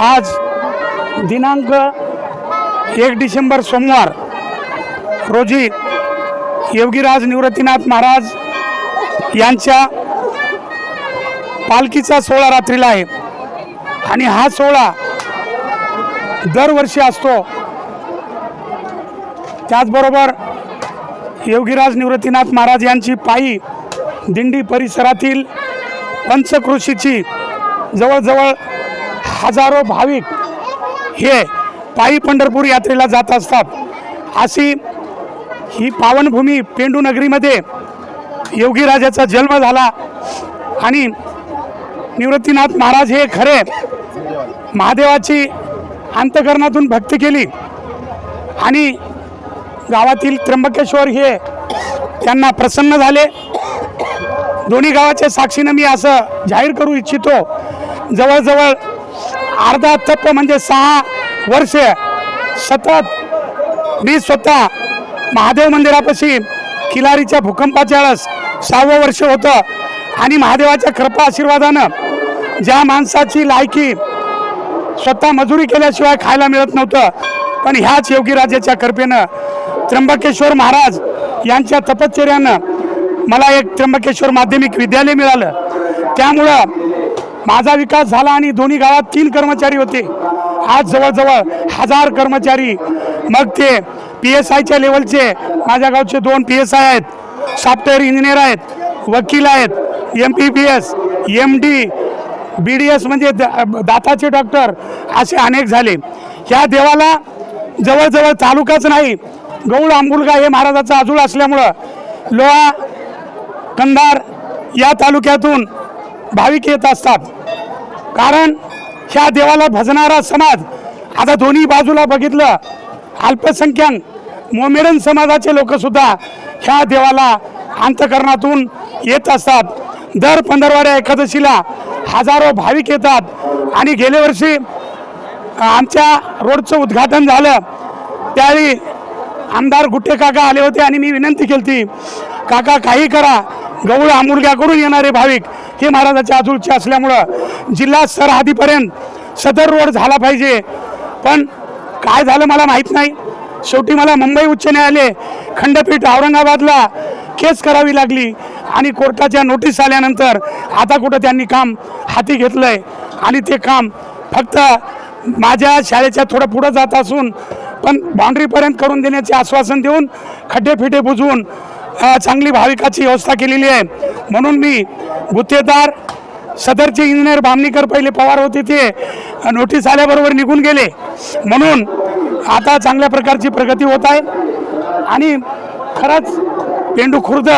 आज दिनांक एक डिसेंबर सोमवार रोजी योगीराज निवृत्तीनाथ महाराज यांच्या पालखीचा सोहळा रात्रीला आहे. आणि हा सोहळा दरवर्षी असतो. त्याचबरोबर योगीराज निवृत्तीनाथ महाराज यांची पायी दिंडी परिसरातील पंचकृषीची जवळजवळ हजारो भाविक हे पायी पंढरपूर यात्रेला जात असतात. अशी ही पावनभूमी पेंडू नगरीमध्ये योगीराजाचा जन्म झाला आणि निवृत्तीनाथ महाराज हे खरे महादेवाची अंतकरणातून भक्ती केली आणि गावातील त्र्यंबकेश्वर हे त्यांना प्रसन्न झाले. दोन्ही गावाच्या साक्षीनं मी असं जाहीर करू इच्छितो. जवळजवळ अर्धा चप्प म्हणजे सहा वर्ष. सतत मी स्वतः महादेव मंदिरापाशी किलारीच्या भूकंपाच्या वेळेस सहावं वर्ष होतं. आणि महादेवाच्या कृपा आशीर्वादानं ज्या माणसाची लायकी स्वतः मजुरी केल्याशिवाय खायला मिळत नव्हतं पण ह्याच योगीराजाच्या कृपेनं त्र्यंबकेश्वर महाराज यांच्या तपश्चर्यानं मला एक त्र्यंबकेश्वर माध्यमिक विद्यालय मिळालं. त्यामुळं माझा विकास झाला आणि दोन्ही गावात तीन कर्मचारी होते. आज जवळजवळ हजार कर्मचारी. मग ते पी एस आयच्या लेवलचे माझ्या गावचे दोन पी एस आय आहेत. सॉफ्टवेअर इंजिनियर आहेत वकील आहेत M P B S M D B D S म्हणजे द- दाताचे डॉक्टर असे अनेक झाले. या देवाला जवळजवळ तालुकाच नाही गौड आंबुलगा हे महाराजाचा अजूळ असल्यामुळं लोहा कंधार या तालुक्यातून भाविक येत असतात. कारण ह्या देवाला भजणारा समाज आता दोन्ही बाजूला बघितलं अल्पसंख्याक मोमेडन समाजाचे लोकसुद्धा ह्या देवाला अंतकरणातून येत असतात. दर पंधरवाड्या एकादशीला हजारो भाविक येतात. आणि गेल्या वर्षी आमच्या रोडचं उद्घाटन झालं. त्यावेळी आमदार गुट्टे काका आले होते आणि मी विनंती केली काका काही करा. गवळ आमुलग्याकडून येणारे भाविक. हे महाराजाच्या आजूळचे असल्यामुळं जिल्हा सरहदीपर्यंत सदर रोड झाला पाहिजे. पण काय झालं मला माहीत नाही. शेवटी मला मुंबई उच्च न्यायालय खंडपीठ औरंगाबादला केस करावी लागली आणि कोर्टाच्या नोटीस आल्यानंतर आता कुठं त्यांनी काम हाती घेतलं आहे आणि ते काम फक्त माझ्या शाळेच्या थोडं पुढं जात असून पण बाउंड्रीपर्यंत करून देण्याचे आश्वासन देऊन खड्डे फिटे बुजवून चांगली भाविकाची व्यवस्था केलेली आहे. म्हणून मी गुत्तेदार सदरचे इंजिनियर बामणीकर पहिले पवार होते ते नोटीस आल्याबरोबर निघून गेले. म्हणून आता चांगल्या प्रकारची प्रगती होत आहे. आणि खरंच पेंडू खुर्द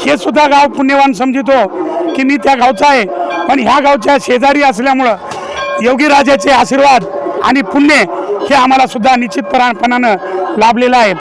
हे सुद्धा गाव पुण्यवान समजितो की मी त्या गावचा आहे. पण ह्या गावच्या शेजारी असल्यामुळं योगीराजाचे आशीर्वाद आणि पुण्य हे आम्हाला सुद्धा निश्चितपणानं लाभलेलं आहे.